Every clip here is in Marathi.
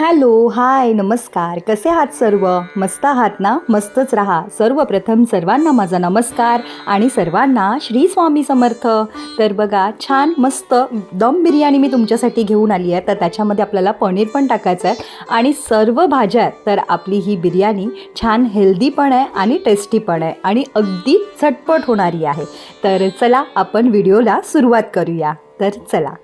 हॅलो हाय नमस्कार. कसे आहात सर्व? मस्त आहात ना? मस्तच राहा. सर्वप्रथम सर्वांना माझा नमस्कार आणि सर्वांना श्री स्वामी समर्थ. तर बघा छान मस्त दम बिर्याणी मी तुमच्यासाठी घेऊन आली आहे. तर त्याच्यामध्ये आपल्याला पनीर पण टाकायचं आहे आणि सर्व भाज्या आहेत. तर आपली ही बिर्याणी छान हेल्दी पण आहे आणि टेस्टी पण आहे आणि अगदी झटपट होणारी आहे. तर चला आपण व्हिडिओला सुरुवात करूया. तर चला.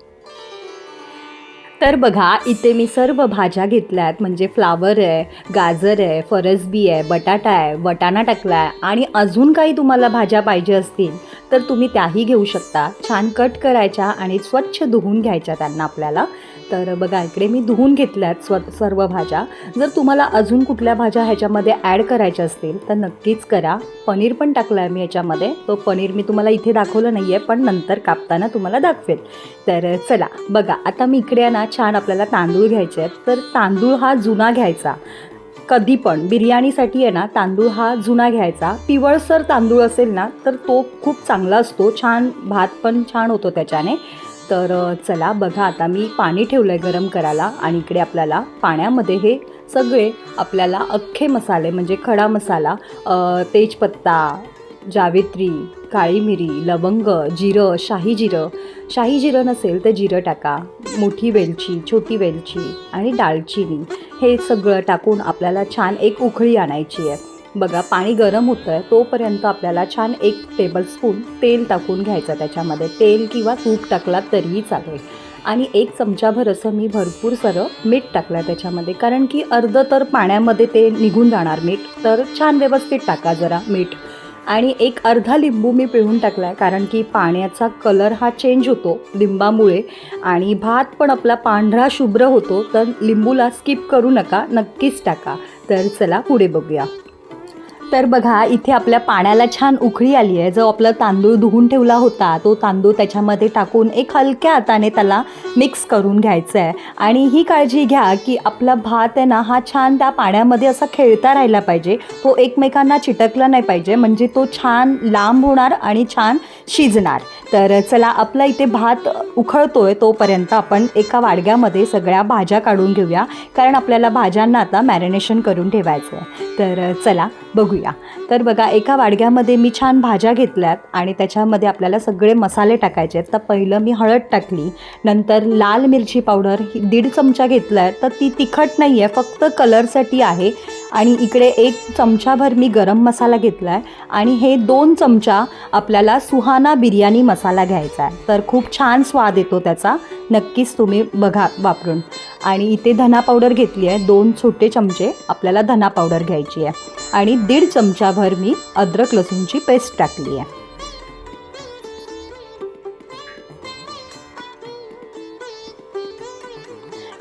तर बघा इथे मी सर्व भाज्या घेतल्यात. म्हणजे फ्लावर आहे गाजर आहे फरसबी आहे बटाटा आहे वटाणा टाकला आहे आणि अजून काही तुम्हाला भाज्या पाहिजे असतील तर तुम्ही त्याही घेऊ शकता. छान कट करायच्या आणि स्वच्छ धुवून घ्यायच्या त्यांना आपल्याला. तर बघा इकडे मी धुवून घेतल्यात स्व सर्व भाज्या. जर तुम्हाला अजून कुठल्या भाज्या ह्याच्यामध्ये ॲड करायच्या असतील तर नक्कीच करा. पनीर पण टाकलं आहे मी याच्यामध्ये तो पनीर मी तुम्हाला इथे दाखवलं नाही आहे पण नंतर कापताना तुम्हाला दाखवेल. तर चला बघा आता मी इकडे ना छान आपल्याला तांदूळ घ्यायचे आहेत. तर तांदूळ हा जुना घ्यायचा. कधी पण बिर्याणीसाठी आहे ना तांदूळ हा जुना घ्यायचा. पिवळसर तांदूळ असेल ना तर तो खूप चांगला असतो. छान भात पण छान होतो त्याच्याने. तर चला बघा आता मी पाणी ठेवलं आहे गरम करायला आणि इकडे आपल्याला पाण्यामध्ये हे सगळे आपल्याला अख्खे मसाले म्हणजे खडा मसाला तेजपत्ता जावित्री काळी मिरी लवंग जिरं शाही जिरं. शाही जिरं नसेल तर जिरं टाका. मोठी वेलची छोटी वेलची आणि दालचिनी हे सगळं टाकून आपल्याला छान एक उखळी आणायची आहे. बघा पाणी गरम होतं आहे तोपर्यंत आपल्याला छान एक टेबलस्पून तेल टाकून घ्यायचं त्याच्यामध्ये. तेल किंवा तूप टाकला तरीही चालेल. आणि एक चमचाभर असं मी भरपूर सरं मीठ टाकलं आहे त्याच्यामध्ये. कारण की अर्ध तर पाण्यामध्ये ते निघून जाणार मीठ. तर छान व्यवस्थित टाका जरा मीठ. आणि एक अर्धा लिंबू मी पिळून टाकला आहे कारण की पाण्याचा कलर हा चेंज होतो लिंबामुळे. आणि भात पण आपला पांढरा शुभ्र होतो तर लिंबूला स्किप करू नका नक्कीच टाका. तर चला पुढे बघूया. तर बघा इथे आपल्या पाण्याला छान उकळी आली आहे. जो आपला तांदूळ धुवून ठेवला होता तो तांदूळ त्याच्यामध्ये टाकून एक हलक्या हाताने त्याला मिक्स करून घ्यायचं आहे. आणि ही काळजी घ्या की आपला भात आहे ना हा छान त्या पाण्यामध्ये असा खेळता राहिला पाहिजे. तो एकमेकांना चिटकला नाही पाहिजे म्हणजे तो छान लांब होणार आणि छान शिजणार. तर चला आपला इथे भात उखळतोय तोपर्यंत आपण एका वाडग्यामध्ये सगळ्या भाज्या काढून घेऊया. कारण आपल्याला भाज्यांना आता मॅरिनेशन करून ठेवायचं आहे तर चला बघूया. तर बघा एका वाडग्यामध्ये मी छान भाज्या घेतल्यात आणि त्याच्यामध्ये आपल्याला सगळे मसाले टाकायचे आहेत. तर पहिलं मी हळद टाकली नंतर लाल मिरची पावडर ही दीड चमचा घेतला आहे तर ती तिखट नाही आहे फक्त कलरसाठी आहे. आणि इकडे एक चमचाभर मी गरम मसाला घेतला आहे आणि हे दोन चमचा आपल्याला सुहाना बिर्याणी मसाला घ्यायचा आहे. तर खूप छान स्वाद येतो त्याचा. नक्कीच तुम्ही बघा वापरून. आणि इथे धना पावडर घेतली आहे. दोन छोटे चमचे आपल्याला धना पावडर घ्यायची आहे. आणि दीड चमचाभर मी अद्रक लसूणची पेस्ट टाकली आहे.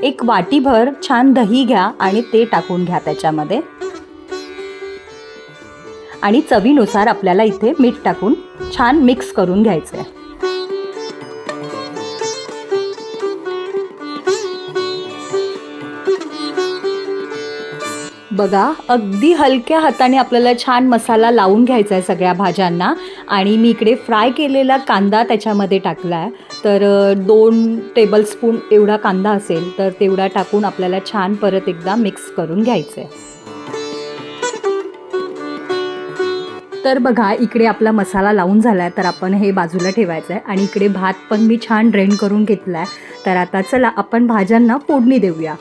एक वाटीभर छान दही घ्या आणि ते टाकून घ्या त्याच्यामध्ये. आणि चवीनुसार आपल्याला इथे मीठ टाकून छान मिक्स करून घ्यायचं आहे बघा अगदी हलक्या हाताने आपल्याला छान मसाला लावून घ्यायचा आहे सगळ्या भाज्यांना. आणि मी इकडे फ्राय केलेला कांदा त्याच्यामध्ये टाकला आहे तर दोन टेबलस्पून एवढा कांदा असेल तर तेवढा टाकून आपल्याला छान परत एकदा मिक्स करून घ्यायचं आहे तर बघा इकडे आपला मसाला लावून झाला आहे तर आपण हे बाजूला ठेवायचं आहे आणि इकडे भात पण मी छान ड्रेन करून घेतला आहे तर आता चला आपण भाज्यांना फोडणी देऊया.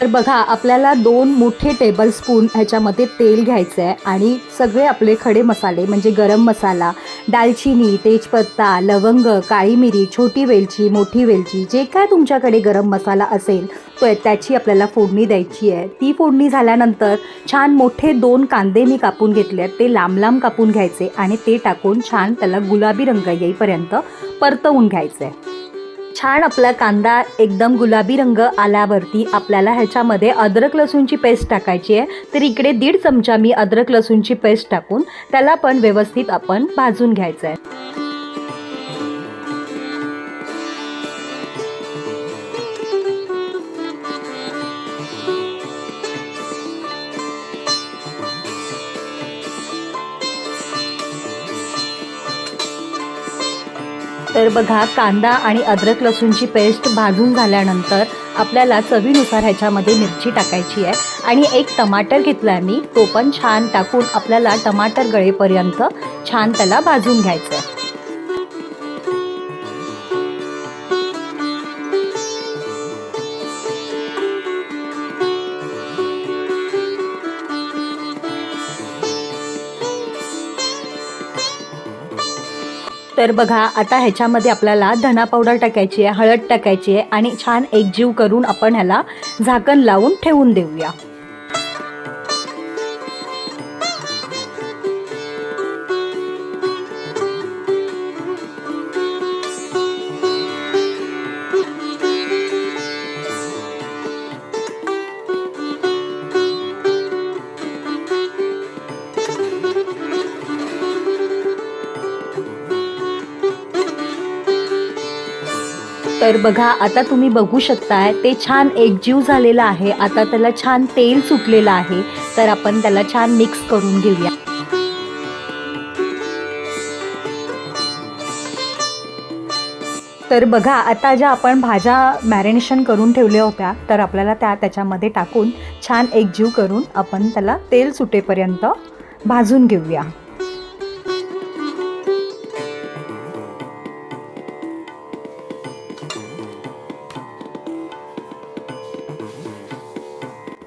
तर बघा आपल्याला दोन मोठे टेबलस्पून ह्याच्यामध्ये तेल घ्यायचं आहे आणि सगळे आपले खडे मसाले म्हणजे गरम मसाला दालचिनी तेजपत्ता लवंग काळी मिरी छोटी वेलची मोठी वेलची जे काय तुमच्याकडे गरम मसाला असेल तो त्याची आपल्याला फोडणी द्यायची आहे. ती फोडणी झाल्यानंतर छान मोठे दोन कांदे मी कापून घेतले आहेत. ते लांब लांब कापून घ्यायचे आणि ते टाकून छान त्याला गुलाबी रंग येईपर्यंत परतवून घ्यायचं आहे छान आपला कांदा एकदम गुलाबी रंग आल्यावरती आपल्याला ह्याच्यामध्ये अद्रक लसूणची पेस्ट टाकायची आहे. तर इकडे दीड चमचा मी अद्रक लसूणची पेस्ट टाकून त्याला पण व्यवस्थित आपण भाजून घ्यायचं आहे. तर बघा कांदा आणि अद्रक लसूणची पेस्ट भाजून झाल्यानंतर आपल्याला चवीनुसार ह्याच्यामध्ये मिरची टाकायची आहे. आणि एक टमाटर घेतला आहे मी तो पण छान टाकून आपल्याला टमाटर गळेपर्यंत छान त्याला भाजून घ्यायचं आहे. तर बघा आता ह्याच्यामध्ये आपल्याला धना पावडर टाकायची आहे हळद टाकायची आहे आणि छान एकजीव करून आपण ह्याला झाकण लावून ठेवून देऊया. तर बघा आता तुम्ही बघू शकताय ते छान एकजीव झालेलं आहे. आता त्याला छान तेल सुटलेलं आहे. तर आपण त्याला छान मिक्स करून घेऊया. तर बघा आता ज्या आपण भाज्या मॅरिनेशन करून ठेवल्या होत्या तर आपल्याला त्या त्याच्यामध्ये टाकून छान एकजीव करून आपण त्याला तेल सुटेपर्यंत भाजून घेऊया.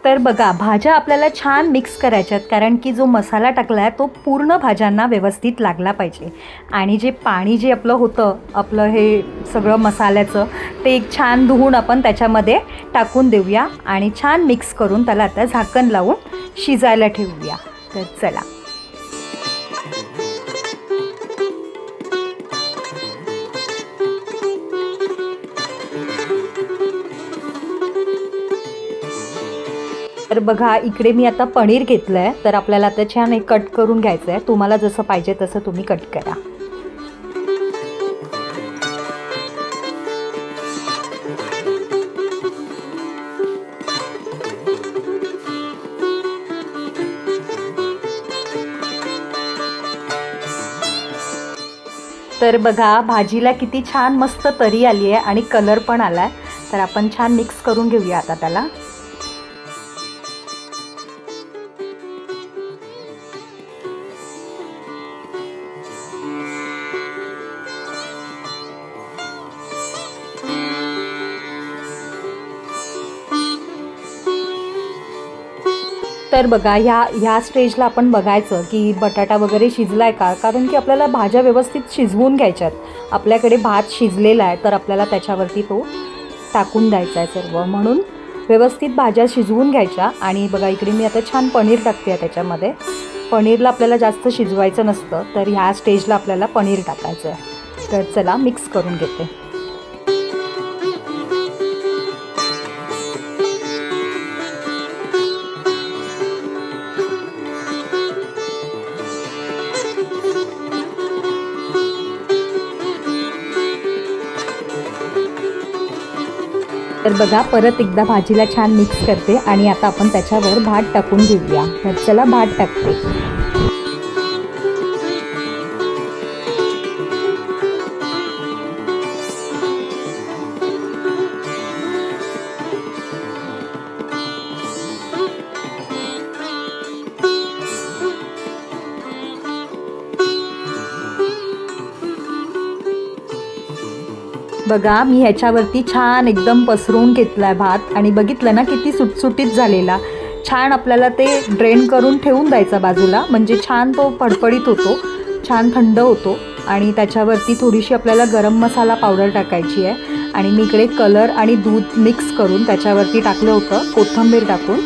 तर बघा भाज्या आपल्याला छान मिक्स करायच्यात कारण की जो मसाला टाकला आहे तो पूर्ण भाज्यांना व्यवस्थित लागला पाहिजे. आणि जे पाणी जे आपलं होतं आपलं हे सगळं मसाल्याचं ते एक छान धुवून आपण त्याच्यामध्ये टाकून देऊया आणि छान मिक्स करून त्याला आता झाकण लावून शिजायला ठेवूया. तर चला. तर बघा इकडे मी आता पनीर घेतलं आहे तर आपल्याला आता छान एक कट करून घ्यायचं आहे तुम्हाला जसं पाहिजे तसं तुम्ही कट करा. तर बघा भाजीला किती छान मस्त तरी आली आहे आणि कलर पण आला आहे तर आपण छान मिक्स करून घेऊया आता त्याला. तर बघा ह्या ह्या स्टेजला आपण बघायचं की बटाटा वगैरे शिजला आहे का? कारण की आपल्याला भाज्या व्यवस्थित शिजवून घ्यायच्यात. आपल्याकडे भात शिजलेला आहे तर आपल्याला त्याच्यावरती तो टाकून द्यायचा आहे सर्व. म्हणून व्यवस्थित भाज्या शिजवून घ्यायच्या. आणि बघा इकडे मी आता छान पनीर टाकते आहे त्याच्यामध्ये. पनीरला आपल्याला जास्त शिजवायचं नसतं तर ह्या स्टेजला आपल्याला पनीर टाकायचं आहे. तर चला मिक्स करून घेते. तर बघा परत एकदा भाजीला छान मिक्स करते आणि आता आपण त्याच्यावर भात टाकून घेऊया. तर चला भात टाकते. बघा मी ह्याच्यावरती छान एकदम पसरवून घेतला आहे भात आणि बघितलं ना किती सुटसुटीत झालेला. छान आपल्याला ते ड्रेन करून ठेवून द्यायचा बाजूला म्हणजे छान तो फडफडीत होतो छान थंड होतो. आणि त्याच्यावरती थोडीशी आपल्याला गरम मसाला पावडर टाकायची आहे. आणि मी इकडे कलर आणि दूध मिक्स करून त्याच्यावरती टाकलं होतं कोथिंबीर टाकून.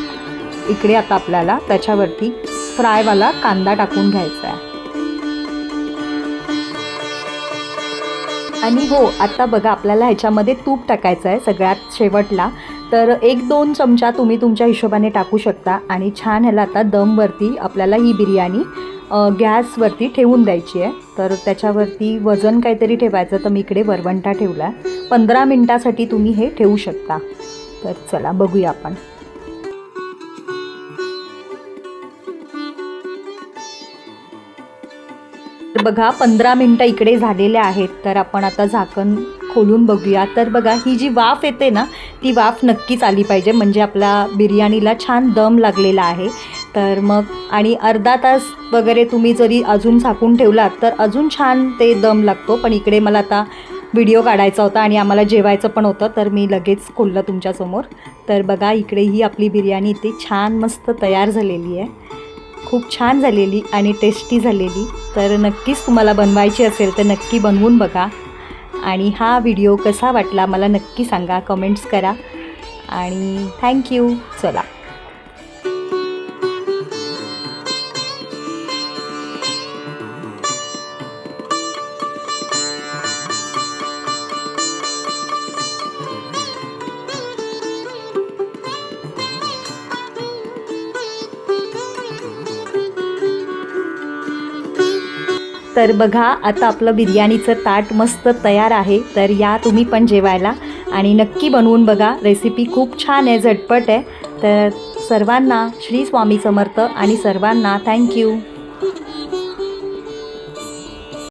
इकडे आता आपल्याला त्याच्यावरती फ्रायवाला कांदा टाकून घ्यायचा आहे. आणि हो आत्ता बघा आपल्याला ह्याच्यामध्ये तूप टाकायचं आहे सगळ्यात शेवटला. तर एक दोन चमचा तुम्ही तुमच्या हिशोबाने टाकू शकता आणि छान ह्याला आता दमवरती आपल्याला ही बिर्याणी गॅसवरती ठेवून द्यायची आहे. तर त्याच्यावरती वजन काहीतरी ठेवायचं तर मी इकडे वरवंटा ठेवला आहे पंधरा मिनटासाठी तुम्ही हे ठेवू शकता. तर चला बघूया आपण. बघा पंधरा मिनटं इकडे झालेले आहेत तर आपण आता झाकण खोलून बघूया. तर बघा ही जी वाफ येते ना ती वाफ नक्कीच आली पाहिजे. म्हणजे आपला बिर्याणीला छान दम लागलेला आहे. तर मग आणि अर्धा तास वगैरे तुम्ही जरी अजून झाकून ठेवलात तर अजून छान ते दम लागतो. पण इकडे मला आता व्हिडिओ काढायचा होता आणि आम्हाला जेवायचं पण होतं तर मी लगेच खोललं तुमच्यासमोर. तर बघा इकडे ही आपली बिर्याणी इथे छान मस्त तयार झालेली आहे. खूप छान झालेली आणि टेस्टी झालेली. तर नक्कीच तुम्हाला बनवायची असेल तर नक्की बनवून बघा. आणि हा व्हिडिओ कसा वाटला मला नक्की सांगा. कमेंट्स करा. आणि थँक्यू चला. तर बघा आता आपलं बिर्याणीचं ताट मस्त तयार आहे. तर या तुम्ही पण जेवायला. आणि नक्की बनवून बघा रेसिपी खूप छान आहे झटपट आहे. तर सर्वांना श्री स्वामी समर्थ आणि सर्वांना थँक्यू